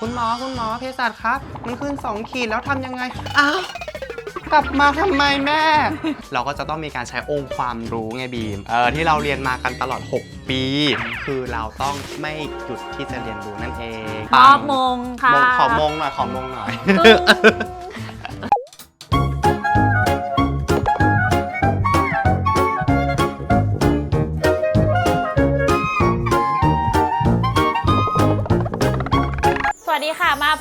คุณหมอคุณหมอเภสัชครับ มันขึ้น 2 ขีดแล้วทำยังไง อ้าว กลับมาทำไมแม่ เราก็จะต้องมีการใช้องค์ความรู้ไงบีม เออที่เราเรียนมากันตลอด 6 ปี คือเราต้องไม่หยุดที่จะเรียนรู้นั่นเองมอบมงค่ะ มงขอมงหน่อยขอมงหน่อย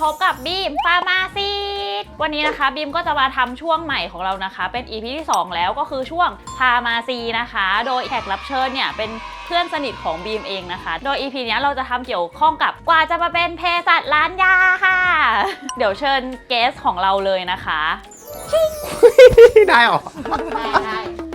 พบกับบีมฟาร์มาซีวันนี้นะคะบีมก็จะมาทำช่วงใหม่ของเรานะคะ เป็น EP ที่ 2 แล้วก็คือช่วงพามาซีนะคะ โดยแขกรับเชิญเนี่ยเป็นเพื่อนสนิทของบีมเองนะคะ โดย EP เนี้ยเราจะทำเกี่ยวข้องกับกว่าจะมาเป็นเภสัชร้านยาค่ะ เดี๋ยวเชิญเกสของเราเลยนะคะ ได้หรอ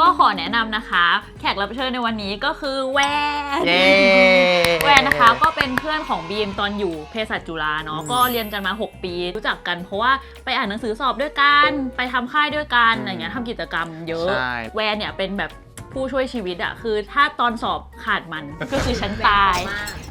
ก็ขอแนะนำนะคะ แขกรับเชิญในวันนี้ก็คือแวนเย้ แวนนะคะก็เป็นเพื่อนของบีมตอนอยู่เภสัชจุฬาเนาะอืม ก็เรียนกันมา 6 ปีรู้จักกัน เพราะว่าไปอ่านหนังสือสอบด้วยกันไปทำค่ายด้วยกันอืมอะไรเงี้ยทำกิจกรรมเยอะ ใช่ แวนเนี่ยเป็นแบบผู้ช่วยชีวิตอะคือถ้าตอนสอบขาดมันก็คือฉันตาย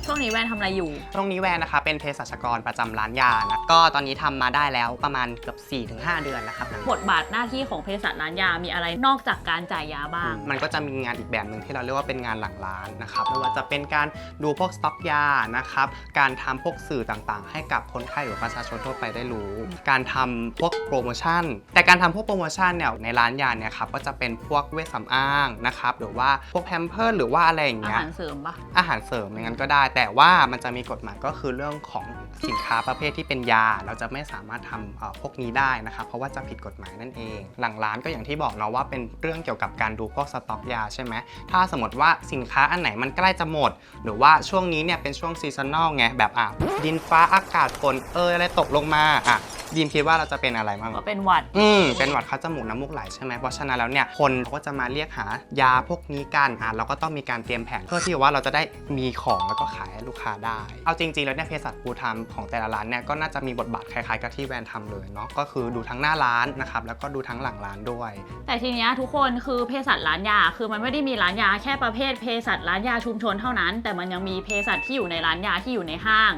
ช่วงนี้แวนทำอะไรอยู่ ตรงนี้แวนนะคะเป็นเภสัชกรประจำร้านยานะก็ตอนนี้ทำมาได้แล้วประมาณเกือบ4-5 เดือนแล้วครับบทบาทหน้าที่ของเภสัชร้านยามีอะไรนอกจากการจ่ายยาบ้าง มันก็จะมีงานอีกแบบหนึ่งที่เราเรียกว่าเป็นงานหลังร้านนะครับไม่ว่าจะเป็นการดูพวกสต็อกยานะครับการทำพวกสื่อต่างๆ ให้กับคนไข้หรือประชาชนทั่วไปได้รู้ การทำพวกโปรโมชั่น แต่การทำพวกโปรโมชั่นเนี่ยในร้านยาเนี่ยครับก็จะเป็นพวกเวชสำอางนะครับหรือว่าพวกแพมเพิร์หรือว่าอะไรอย่างอาเงี้ย หารเสริมปะอาหารเสริมอย่างนั้นก็ได้แต่ว่ามันจะมีกฎหมายก็คือเรื่องของสินค้าประเภทที่เป็นยา เราจะไม่สามารถทำเอ่อพวกนี้ได้นะครับเพราะว่าจะผิดกฎหมายนั่นเอง หลังร้านก็อย่างที่บอกเนาะว่าเป็นเรื่องเกี่ยวกับการดูพวกสต็อกยาใช่ไหมถ้าสมมติว่าสินค้าอันไหนมันใกล้จะหมด หรือว่าช่วงนี้เนี่ยเป็นช่วงซีซันแนลไงแบบอะดินฟ้าอากาศฝนเอออะไรตกลงมาอะดีมคิดว่าเราจะเป็นอะไรบ้างก็เป็นหวัด อืมเป็นหวัดคัดจมูกน้ำมูกไหลใช่ไหมเพราะฉะนั้นแล้วเนี่ยคนเขาก็จะมาเรียกหายาพวกนี้กันอะเราก็ต้องมีการเตรียมแผนเพื่อที่ว่าเราจะได้มีของแล้วก็ขายให้ลูกค้าได้ เอาจริงๆแล้วเนี่ยเภสัชฟูลไทม์ของแต่ละร้านเนี่ยก็น่าจะมีบทบาทคล้ายๆกับที่แวนทำเลยเนาะก็คือดูทั้งหน้าร้านนะครับแล้วก็ดูทั้งหลังร้านด้วย แต่ทีเนี้ยทุกคนคือเภสัชร้านยาคือมันไม่ได้มีร้านยาแค่ประเภทเภสัชร้านยาชุมชนเท่านั้น แต่มันยังมีเภสัชที่อยู่ในร้านยาที่อยู่ในห้าง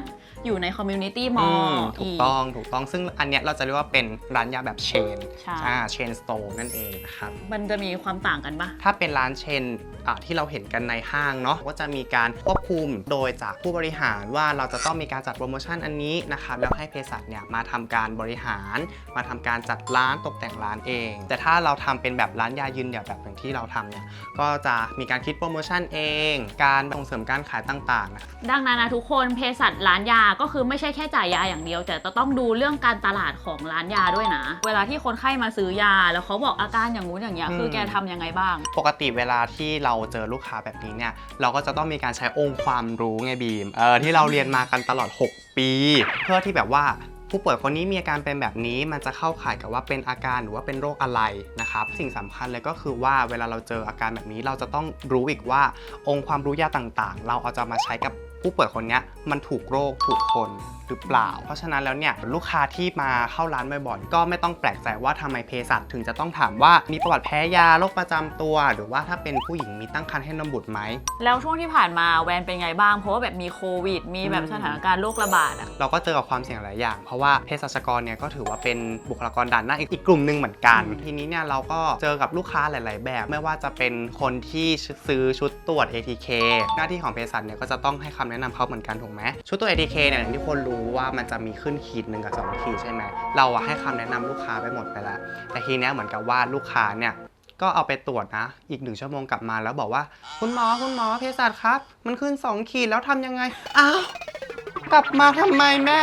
อยู่ในคอมมูนิตี้มอลมล์ถูกอีกต้องถูกต้องซึ่งอันเนี้ยเราจะเรียกว่าเป็นร้านยาแบบเชนใช่อ่าเชนสโตร์นั่นเองนะครับ มันจะมีความต่างกันปะ ถ้าเป็นร้านเชนอ่าที่เราเห็นกันในห้างเนาะก็จะมีการควบคุมโดยจากผู้บริหารว่าเราจะต้องมีการจัดโปรโมชั่นอันนี้นะครับแล้วให้เภสัชเนี่ยมาทำการบริหาร มาทำการจัดร้านตกแต่งร้านเอง แต่ถ้าเราทำเป็นแบบร้านยายืนเดี่ยวแบบอย่างที่เราทำเนี่ยก็จะมีการคิดโปรโมชั่นเอง การส่งเสริมการขายต่างๆนะครับ ดังนั้นนะทุกคนเภสัชร้านยาก็คือไม่ใช่แค่จ่ายยาอย่างเดียว แต่จะต้องดูเรื่องการตลาดของร้านยาด้วยนะ เวลาที่คนไข้มาซื้อยา แล้วเขาบอกอาการอย่างงู้นอย่างเงี้ยอืมคือแกทำยังไงบ้าง ปกติเวลาที่เราเจอลูกค้าแบบนี้เนี่ยเราก็จะต้องมีการใช้องค์ความรู้ไงบีมเออที่เราเรียนมากันตลอด 6 ปี เพื่อที่แบบว่าผู้ป่วยคนนี้มีอาการเป็นแบบนี้มันจะเข้าข่ายกับว่าเป็นอาการหรือว่าเป็นโรคอะไรนะครับ สิ่งสำคัญเลยก็คือว่าเวลาเราเจออาการแบบนี้เราจะต้องรู้อีกว่าองค์ความรู้ยาต่างๆ เราเอาจะมาใช้กับ ผู้ป่วยคนเนี้ยมันถูกโรคถูกคนหรือเปล่า เพราะฉะนั้นแล้วเนี่ยลูกค้าที่มาเข้าร้านบ่อยๆก็ไม่ต้องแปลกใจว่าทำไมเภสัชถึงจะต้องถามว่ามีประวัติแพ้ยาโรคประจำตัว หรือว่าถ้าเป็นผู้หญิงมีตั้งครรภ์ให้นมบุตรไหม แล้วช่วงที่ผ่านมาแวนเป็นไงบ้าง เพราะว่าแบบมีโควิด มีแบบอืมสถานการณ์โรคระบาดอะเราก็เจอกับความเสี่ยงหลายอย่าง เพราะว่าเภสัชกรเนี่ยก็ถือว่าเป็นบุคลากรด่านหน้าอีกอีกกลุ่มหนึ่งเหมือนกันอืมทีนี้เนี่ยเราก็เจอกับลูกค้าหลาย ๆ แบบ ไม่ว่าจะเป็นคนที่ซื้อชุดตรวจ ATK หน้าที่ของเภสัชเนี่ยก็จะต้องให้คำแนะนำเขาเหมือนกันถูกไหมชุดตัว ATK เนี่ยอย่างที่คนรู้ว่ามันจะมีขึ้นขีดหนึ่งกับสองขีดใช่ไหมเราอะให้คำแนะนำลูกค้าไปหมดไปแล้ว แต่ทีเนี้ยเหมือนกับว่าลูกค้าเนี่ยก็เอาไปตรวจนะ อีกหนึ่งชั่วโมงกลับมาแล้วบอกว่า คุณหมอคุณหมอเภสัชครับ มันขึ้น 2 ขีดแล้วทำยังไง อ้าว กลับมาทำไมแม่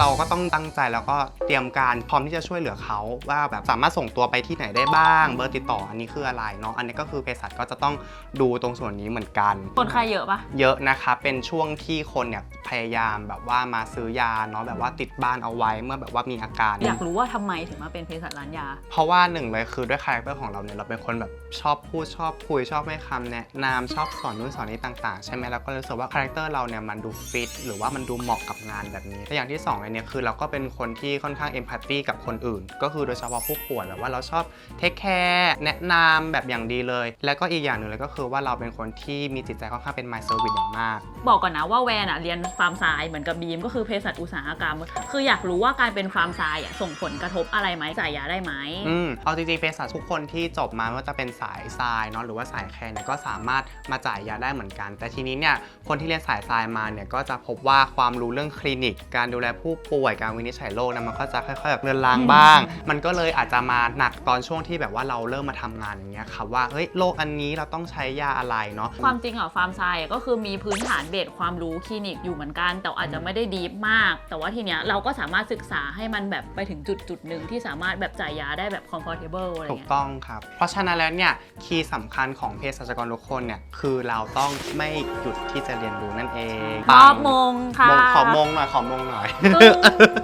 เราก็ต้องตั้งใจแล้วก็เตรียมการพร้อมที่จะช่วยเหลือเขาว่าแบบสามารถส่งตัวไปที่ไหนได้บ้าง เบอร์ติดต่ออันนี้คืออะไรเนาะอันนี้ก็คือเภสัชก็จะต้องดูตรงส่วนนี้เหมือนกัน คนไข้เยอะปะเยอะนะครับเป็นช่วงที่คนเนี่ยพยายามแบบว่ามาซื้อยาเนาะแบบว่าติดบ้านเอาไว้เมื่อแบบว่ามีอาการ อยากรู้ว่าทำไมถึงมาเป็นเภสัชร้านยา เพราะว่าหนึ่งเลยคือด้วยคาแรคเตอร์ของเราเนี่ยเราเป็นคนแบบชอบพูดชอบคุยชอบให้คำแนะนำชอบสอนนู่นสอนนี้ต่าง ๆ ใช่ไหมแล้วก็รู้สึกว่าคาแรคเตอร์เราเนี่ยมันดูฟิตหรือว่ามันดูเหมาะกับงานแบบนี้แต่อย่างที่สองเลยเลยเนี่ยคือเราก็เป็นคนที่ค่อนข้างเอมพัตตีกับคนอื่น ก็คือโดยเฉพาะผู้ป่วยแบบว่าเราชอบเทคแคร์แนะนำแบบอย่างดีเลย แล้วก็อีกอย่างหนึ่งเลยก็คือว่าเราเป็นคนที่มีจิตใจค่อนข้างเป็น my service อย่างมาก บอกก่อนนะว่าแวนอะเรียนฟาร์มไซน์เหมือนกับบีมก็คือเภสัชอุตสาหกรรม คืออยากรู้ว่าการเป็นฟาร์มไซน์อะส่งผลกระทบอะไรไหมจ่ายยาได้ไหมอืมเอาจริงๆเภสัชทุกคนที่จบมาไม่ว่าจะเป็นสายทรายเนาะหรือว่าสายแคร์เนี่ยก็สามารถมาจ่ายยาได้เหมือนกัน แต่ทีนี้เนี่ยคนที่เรียนสายทรายมาเนี่ยก็จะพบว่าความรู้เรื่องคลินิก การดูแลผู้ป่วยการวินิจฉัยโรคเนะมันก็จะค่อยๆแบบเลือนลางบ้าง มันก็เลยอาจจะมาหนักตอนช่วงที่แบบว่าเราเริ่มมาทำงานอย่างเงี้ยครับว่าเฮ้ยโรคอันนี้เราต้องใช้ยาอะไรเนาะความจริงอะฟาร์มไซน์อะก็คือมีพื้นฐานเบสความรู้คลินิกอยู่เหมือนกัน แต่อาจจะไม่ได้ดีฟมาก แต่ว่าทีเนี้ยเราก็สามารถศึกษาให้มันแบบไปถึงจุดจุดๆหนึ่งที่สามารถแบบจ่ายยาได้แบบ comfortable อะไรถูกเงี้ยต้องครับ เพราะฉะนั้นแล้วเนี่ยคีย์สำคัญของเภสัชกรทุกคนเนี่ยคือเราต้องไม่หยุดที่จะเรียนรู้นั่นเองมอบมงค่ะมงขอมงหน่อยขอมงหน่อย啊哈哈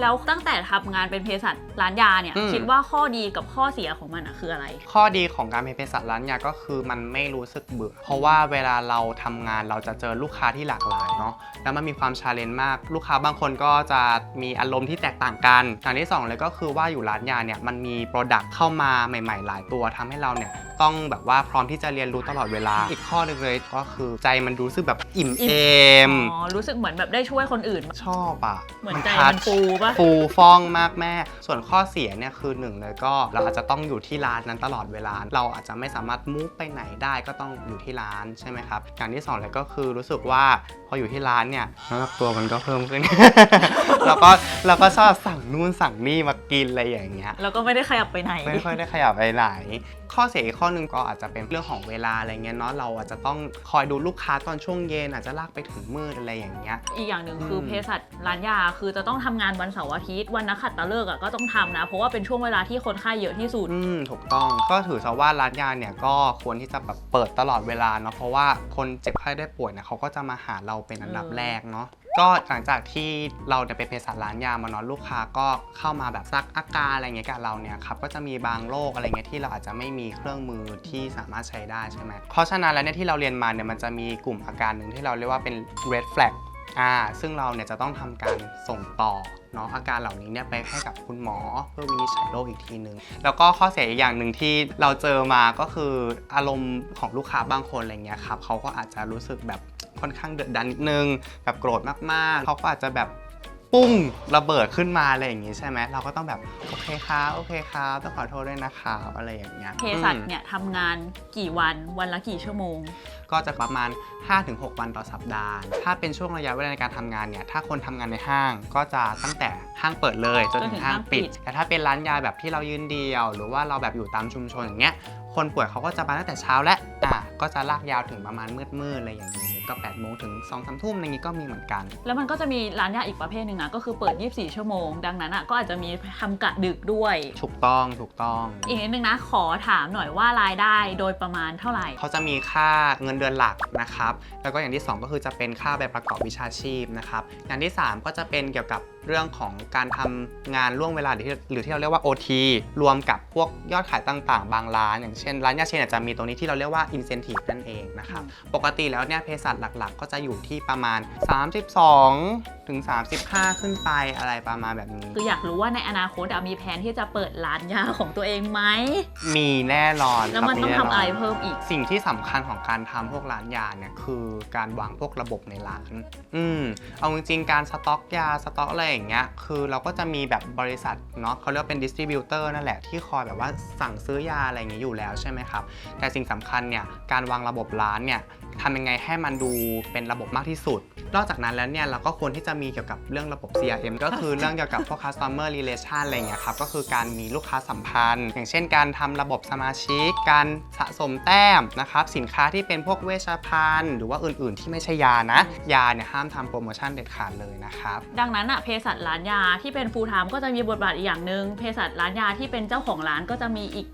แล้วตั้งแต่ทำงานเป็นเภสัชร้านยาเนี่ย อืม คิดว่าข้อดีกับข้อเสียของมันอะคืออะไร ข้อดีของการเป็นเภสัชร้านยาก็คือมันไม่รู้สึกเบื่อ เพราะว่าเวลาเราทำงานเราจะเจอลูกค้าที่หลากหลายเนาะ แล้วมันมีความชาเลนจ์มาก ลูกค้าบางคนก็จะมีอารมณ์ที่แตกต่างกันอย่างที่สองเลยก็คือว่าอยู่ร้านยาเนี่ยมันมีโปรดักต์เข้ามาใหม่ ๆ หลายตัวทำให้เราเนี่ยต้องแบบว่าพร้อมที่จะเรียนรู้ตลอดเวลา อีกข้อหนึงเลยก็คือใจมันรู้สึกแบบอิ่มอิ่เอมมอ๋อ รู้สึกเหมือนแบบได้ช่วยคนอื่น ชอบอะ เหมือนใจทัมันชฟูปะฟูฟ่องมากแม่ ส่วนข้อเสียเนี่ยคือหนึ่งเลยก็ เราอาจจะต้องอยู่ที่ร้านนั้นตลอดเวลา เราอาจจะไม่สามารถมูฟไปไหนได้ก็ต้องอยู่ที่ร้านใช่ไหมครับ อย่างที่สองเลยก็คือรู้สึกว่า ออยู่ที่ร้านเนี่ยน้ำหนักตัวมันก็เพิ่มขึ้น แล้วก็เราก็ชอบสั่งนู่นสั่งนี่มากินอะไรอย่างเงี้ย แล้วก็ไม่ได้ขยับไปไหน ไม่ค่อยได้ขยับไปไหน ข้อเสียอีกข้อหนึ่งก็อาจจะเป็นเรื่องของเวลาอะไรเงี้ยเนาะ เราอาจจะต้องคอยดูลูกค้าตอนช่วงเย็นอาจจะลากไปถึงมืดอะไรอย่างเงี้ย อีกอย่างหนึ่งคืออมเภสัชร้านยาคือจะต้องทำงานวันเสาร์อาทิตย์วันนักขัตฤกษ์อะก็ต้องทำนะ เพราะว่าเป็นช่วงเวลาที่คนไข้เยอะที่สุด อืมถูกต้อง ก็ถือซะว่าร้านยาเนี่ยก็ควรที่จะแบบเปิดตลอดเวลาเนาะ เพราะว่าคนเจ็บไข้ได้ป่วยเนี่ยเขาก็จะมาหาเราเป็นอันดับแรกเนาะก็หลังจากที่เราเนี่ยไปเภสัชร้านยามาเนาะลูกค้าก็เข้ามาแบบซักอาการอะไรเงี้ยกับเราเนี่ยครับก็จะมีบางโรคอะไรเงี้ยที่เราอาจจะไม่มีเครื่องมือที่สามารถใช้ได้ใช่ไหมเพราะฉะนั้นแล้วเนี่ยที่เราเรียนมาเนี่ยมันจะมีกลุ่มอาการหนึ่งที่เราเรียกว่าเป็น red flag อ่าซึ่งเราเนี่ยจะต้องทำการส่งต่อ เนาะอาการเหล่านี้เนี่ยไปให้กับคุณหมอเพื่อวินิจฉัยโรคอีกทีหนึ่งแล้วก็ข้อเสียอีกอย่างหนึ่งที่เราเจอมาก็คืออารมณ์ของลูกค้าบางคนอะไรเงี้ยครับเขาก็อาจจะรู้สึกแบบค่อนข้างเดือดดันนิดนึงแบบโกรธมากๆเขาก็อาจจะแบบ ปุ้งระเบิดขึ้นมาอะไรอย่างงี้ใช่ไหมเราก็ต้องแบบโอเคครับโอเคครับต้องขอโทษด้วยนะครับอะไรอย่างเงี้ยเภสัชอืม เนี่ยทำงานกี่วันวันละกี่ชั่วโมง ก็จะประมาณ 5-6 วันต่อสัปดาห์ ถ้าเป็นช่วงระยะเวลาในการทำงานเนี่ย ถ้าคนทำงานในห้างก็จะตั้งแต่ห้างเปิดเลยจนถึงห้างปิดแต่ถ้าเป็นร้านยาแบบที่เรายืนเดียว หรือว่าเราแบบอยู่ตามชุมชนอย่างเงี้ย คนป่วยเขาก็จะมาตั้งแต่เช้าและอะก็จะลากยาวถึงประมาณมืดๆอะไรอย่างนี้ ก็8โมงถึง2องสามทุ่มอะไรอย่างงี้ก็มีเหมือนกัน แล้วมันก็จะมีร้านยาอีกประเภทหนึ่งนะก็คือเปิด 24 ชั่วโมง ดังนั้นอะก็อาจจะมีทำกะดึกด้วย ถูกต้องถูกต้อง อีกนิดนึงนะ ขอถามหน่อยว่ารายได้โดยประมาณเท่าไหร่ เขาจะมีค่าเงินเดือนหลักนะครับ แล้วก็อย่างที่ 2 ก็คือจะเป็นค่าใบประกอบวิชาชีพนะครับ อย่างที่ 3 ก็จะเป็นเกี่ยวกับเรื่องของการทำงานล่วงเวลาหรือที่หรือที่เราเรียกว่า OT รวมกับพวกยอดขายต่างๆ บางร้านอย่างเช่นร้านยาเชนอาจจะมีตรงนี้ที่เราเรียกว่า incentive นั่นเองนะครับปกติแล้วเนี่ยเภสัชหลักๆ ก็จะอยู่ที่ประมาณ 32 ถึง 35 ขึ้นไปอะไรประมาณแบบนี้ คืออยากรู้ว่าในอนาคตอะมีแผนที่จะเปิดร้านยาของตัวเองไหม มีแน่นอนแล้วครับมันต้องแทำอะไรเพิ่มอีก สิ่งที่สำคัญของการทำพวกร้านยาเนี่ยคือการวางพวกระบบในร้าน อืมเอาจริงๆการสต็อกยาสต็อกอะไรอย่างเงี้ย คือเราก็จะมีแบบบริษัทเนาะเขาเรียกว่าเป็นดิสติบิวเตอร์นั่นแหละที่คอยแบบว่าสั่งซื้อยาอะไรอย่างเงี้ยอยู่แล้วใช่ไหมครับ แต่สิ่งสำคัญเนี่ยการวางระบบร้านเนี่ยทำยังไงให้มันดูเป็นระบบมากที่สุด นอกจากนั้นแล้วเนี่ยเราก็ควรที่จะมีเกี่ยวกับเรื่องระบบ CRM ก็คือเรื่องเกี่ยวกับพวก customer relation อะไรเงี้ยครับ ก็คือการมีลูกค้าสัมพันธ์ อย่างเช่น การทำระบบสมาชิก การสะสมแต้มนะครับ สินค้าที่เป็นพวกเวชภัณฑ์ หรือว่าอื่น ๆ ที่ไม่ใช่ยานะ ยาเนี่ยห้ามทำโปรโมชั่นเด็ดขาดเลยนะครับ ดังนั้นอะเภสัชร้านยาที่เป็น full time ก็จะมีบทบาทอีกอย่างหนึ่งเภสัชร้านยาที่เป็นเจ้าของร้านก็จะมีอีก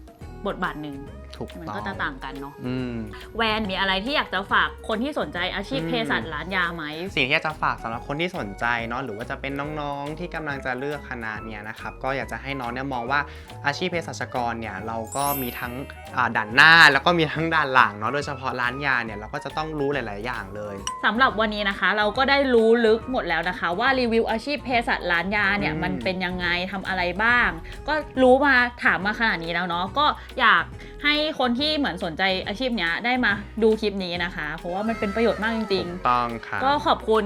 บทบาทหนึ่ง ถูกมันต้องก็จะต่างกันเนาะอืมแวนมีอะไรที่อยากจะฝากคนที่สนใจอาชีพอืมเภสัชร้านยาไหมสิ่งที่อยากจะฝากสำหรับคนที่สนใจเนาะหรือว่าจะเป็นน้องๆที่กำลังจะเลือกคณะเนี่ยนะครับก็อยากจะให้น้องเนี่ยมองว่าอาชีพเภสัชกรเนี่ยเราก็มีทั้งอ่าด่านหน้า แล้วก็มีทั้งด่านหลังเนาะโดยเฉพาะร้านยาเนี่ยเราก็จะต้องรู้หลาย ๆ อย่างเลยสำหรับวันนี้นะคะ เราก็ได้รู้ลึกหมดแล้วนะคะ ว่ารีวิวอาชีพเภสัชร้านยาเนี่ยอืมมันเป็นยังไงทำอะไรบ้าง ก็รู้มาถามมาขนาดนี้แล้วเนาะก็อยากให้คนที่เหมือนสนใจอาชีพเนี้ยได้มาดูคลิปนี้นะคะ เพราะว่ามันเป็นประโยชน์มากจริงถูกต้องค่ะๆก็ขอบคุณ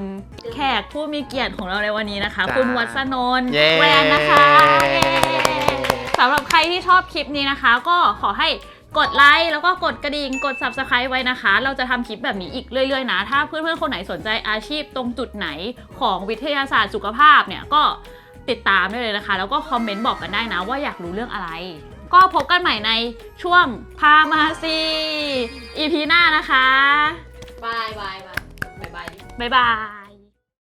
แขกผู้มีเกียรติของเราในวันนี้นะคะ จ้าคุณวัฒนนท์เย้ แวนนะคะเย้สำหรับใครที่ชอบคลิปนี้นะคะ ก็ขอให้กดไลค์แล้วก็กดกระดิ่งกด subscribe ไว้นะคะ เราจะทำคลิปแบบนี้อีกเรื่อยๆนะ ถ้าเพื่อนๆคนไหนสนใจอาชีพตรงจุดไหนของวิทยาศาสตร์สุขภาพเนี่ยก็ติดตามได้เลยนะคะ แล้วก็คอมเมนต์บอกกันได้นะว่าอยากรู้เรื่องอะไร ก็พบกันใหม่ในช่วงพามาซี EP หน้านะคะ บายบายบายบายบาย บ๊ายบาย